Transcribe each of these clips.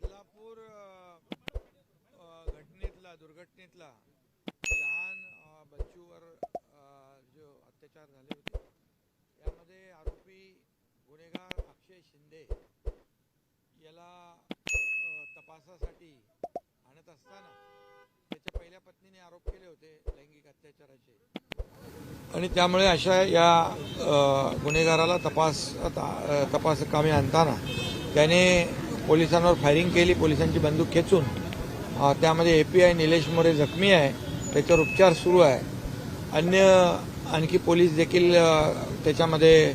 बदलापूर घटनेतला दुर्घटनेतला लहान बच्चूवर जो अत्याचार झाले होते यामध्ये आरोपी गुन्हेगार अक्षय शिंदे याला तपासासाठी आणत असताना त्याच्या पहिल्या पत्नीने आरोप केले होते लैंगिक अत्याचाराचे. आणि त्यामुळे अशा या गुन्हेगाराला तपास तपासकामी आणताना त्याने पोलिसांवर फायरिंग केली पोलिसांची बंदूक खेचून. त्यामध्ये A P I Nilesh More जखमी आहे. त्याच्यावर उपचार सुरू आहे. अन्य आणखी पोलीस देखील त्याच्यामध्ये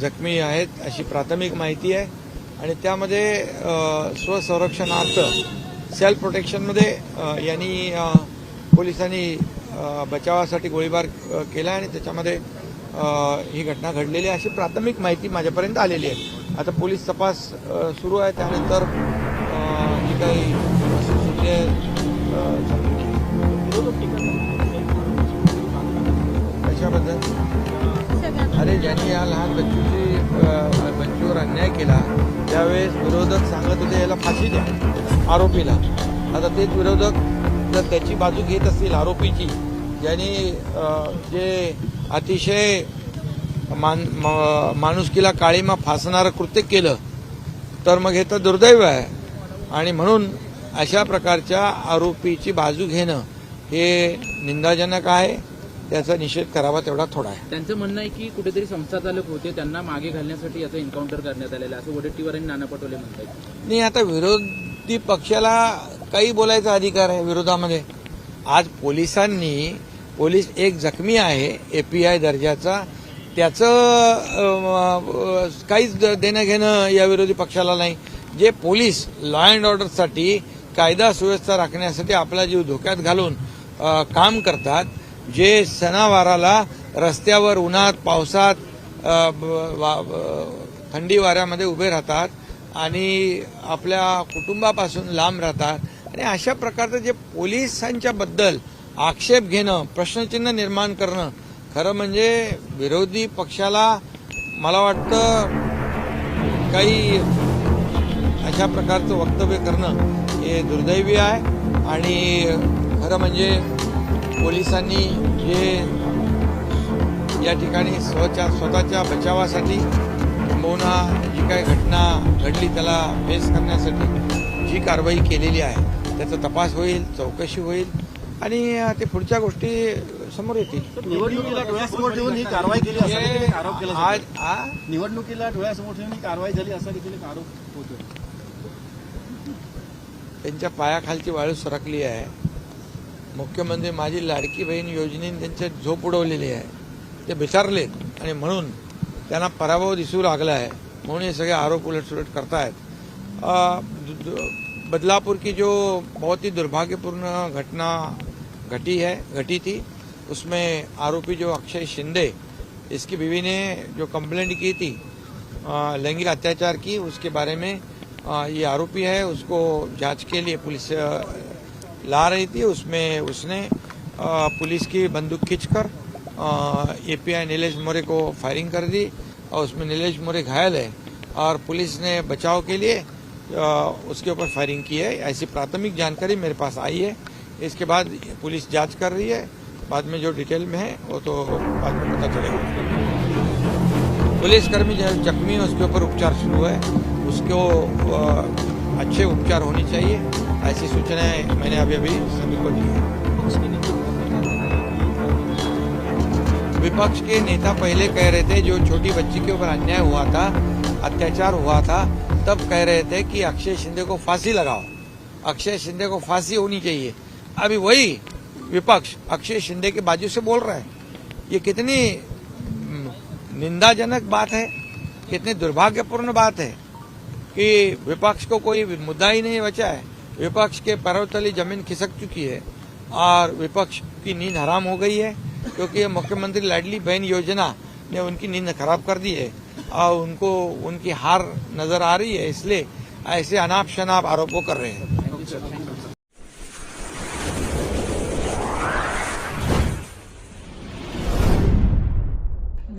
जखमी आहेत अशी प्राथमिक माहिती आहे. आणि त्यामध्ये स्वसंरक्षणार्थ सेल्फ प्रोटेक्शनमध्ये यांनी पोलिसांनी बचावासाठी गोळीबार केला आणि त्याच्यामध्ये ही घटना घडलेली आहे अशी प्राथमिक माहिती माझ्यापर्यंत आलेली आहे. आता पोलीस तपास सुरू आहे. त्यानंतर जी काही कशाबद्दल? अरे ज्यांनी या लहान बच्चूची बच्चूवर अन्याय केला त्यावेळेस विरोधक सांगत होते याला फाशी द्या आरोपीला. आता तेच विरोधक जर त्याची बाजू घेत असतील आरोपीची ज्यांनी जे अतिशय मान माणुसकीला काळीमा फासणारं कृत्य केलं तर मग हे तर दुर्दैव आहे. आणि म्हणून अशा प्रकारच्या आरोपीची बाजू घेणं हे निंदाजनक आहे. त्याचा निषेध करावा तेवढा थोडा आहे. त्यांचं म्हणणं आहे की कुठेतरी संस्था चालक होते त्यांना मागे घालण्यासाठी याचं एन्काउंटर करण्यात आलेलं आहे. असं वडेट्टीवार आणि नाना पटोले म्हणतात नाही आता विरोधी पक्षाला काही बोलायचा अधिकार आहे विरोधामध्ये. आज पोलिसांनी पोलीस एक जखमी आहे ए पी आय दर्जाचा. त्याचं काहीच देणं घेणं या विरोधी पक्षाला नाही. जे पोलीस लॉ अँड ऑर्डरसाठी कायदा सुव्यवस्था राखण्यासाठी आपला जीव धोक्यात घालून काम करतात जे सणावाराला रस्त्यावर उन्हात पावसात वा- थंडी वाऱ्यामध्ये उभे राहतात आणि आपल्या कुटुंबापासून लांब राहतात. आणि अशा प्रकारचं जे पोलिसांच्या बद्दल आक्षेप घेणं प्रश्नचिन्ह निर्माण करणं खरं म्हणजे विरोधी पक्षाला मला वाटतं काही अशा प्रकारचं वक्तव्य करणं हे दुर्दैवी आहे. आणि खरं म्हणजे पोलिसांनी जे या ठिकाणी स्वच्या स्वतःच्या बचावासाठी किंबहुना जी काही घटना घडली त्याला फेस करण्यासाठी जी कारवाई केलेली आहे त्याचा तपास होईल चौकशी होईल. आणि ते पुढच्या गोष्टी समोर येतील. निवडणुकीला डोळ्यासमोर ठेवून ही कारवाई केली असा आरोप केला आज निवडणुकीला डोळ्यासमोर ठेवून ही कारवाई झाली असा देखील आरोप होतो त्यांच्या पायाखालची वाळू सरकली आहे. मुख्यमंत्री माझी लाडकी बहीण योजनेने त्यांच्या झोप उडवलेली आहे. ते बिचारलेत आणि म्हणून त्यांना पराभव दिसू लागला आहे. म्हणून हे सगळे आरोप उलटसुलट करतायत. बदलापुर की जो बहुत ही दुर्भाग्यपूर्ण घटना घटी है, घटी थी। उसमें आरोपी जो अक्षय शिंदे, इसकी बीवी ने जो कंप्लेंट की थी लैंगिक अत्याचार की, उसके बारे में ये आरोपी है, उसको जाँच के लिए पुलिस ला रही थी। उसमें उसने पुलिस की बंदूक खींचकर एपीआई नीलेश मोरे को फायरिंग कर दी और उसमें नीलेश मोरे घायल है और पुलिस ने बचाव के लिए उसके ऊपर फायरिंग की है। ऐसी प्राथमिक जानकारी मेरे पास आई है। इसके बाद पुलिस जाँच कर रही है। बाद में जो डिटेल में है, वो तो बाद में पता चलेगा। पुलिसकर्मी जो जख्मी है, उसके ऊपर उपचार शुरू है। उसको अच्छे उपचार होनी चाहिए। ऐसी सूचनाएँ मैंने अभी अभी सभी को दी है। विपक्ष के नेता पहले कह रहे थे, जो छोटी बच्ची के ऊपर अन्याय हुआ था, अत्याचार हुआ था, तब कह रहे थे कि अक्षय शिंदे को फांसी लगाओ। अक्षय शिंदे को फांसी होनी चाहिए। अभी वही विपक्ष अक्षय शिंदे के बाजू से बोल रहा है। ये कितनी हम्म, निंदाजनक बात है कितनी दुर्भाग्यपूर्ण बात है कि विपक्ष को कोई मुद्दा ही नहीं बचा है। विपक्ष के पैरों तले ज़मीन खिसक चुकी है और विपक्ष की नींद हराम हो गई है क्योंकि मुख्यमंत्री लाडली बहन योजना ने उनकी नींद खराब कर दी है और उनको उनकी हार नज़र आ रही है इसलिए ऐसे अनाप शनाप आरोपों कर रहे हैं।